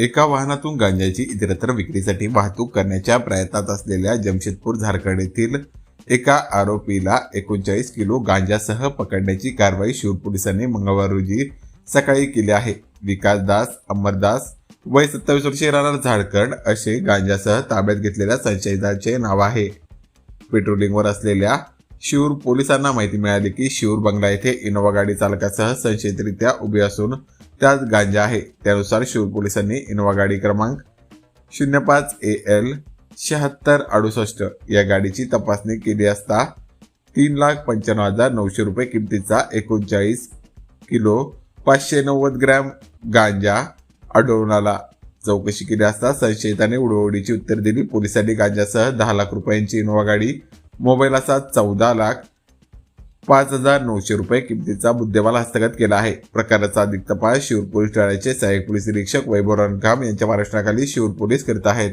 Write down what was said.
एका वाहनातून गांजाची इतरत्र विक्रीसाठी वाहतूक करण्याच्या प्रयत्नात असलेल्या जमशेदपूर झारखंड येथील एका आरोपीला एकोणचाळीस किलो गांजासह पकडण्याची कारवाई शिव पोलिसांनी मंगळवार रोजी सकाळी केली आहे. विकास दास अमरदास वय सत्तावीस वर्षे राहणार झारखंड असे गांजासह ताब्यात घेतलेल्या संशयिताचे नाव आहे. पेट्रोलिंगवर असलेल्या शिवूर पोलिसांना माहिती मिळाली की शिवूर बंगला येथे इनोवा गाडी चालकासह संशयितरित्या उभी असून त्यात गांजा आहे. त्यानुसार शिवूर पोलिसांनी इनोवा गाडी क्रमांक शून्य पाच ए एल शहात्तर अडुसष्ट या गाडीची तपासणी केली असता तीन लाख पंच्याण्णव हजार नऊशे रुपये किमतीचा एकोणचाळीस किलो पाचशे नव्वद ग्रॅम गांजा आढळून आला. चौकशी केली असता संशयिताने उडवडीची उत्तर दिली. पोलिसांनी गांजासह दहा लाख रुपयांची इनोवा गाडी मोबाईल असा चौदा लाख पाच हजार नऊशे रुपये किमतीचा मुद्देमाल हस्तगत केला आहे. प्रकाराचा अधिक तपास शिवर पोलीस ठाण्याचे सहाय्यक पोलीस निरीक्षक वैभव रणखाम यांच्या महाराष्ट्राखाली शिवर पोलीस करीत आहेत.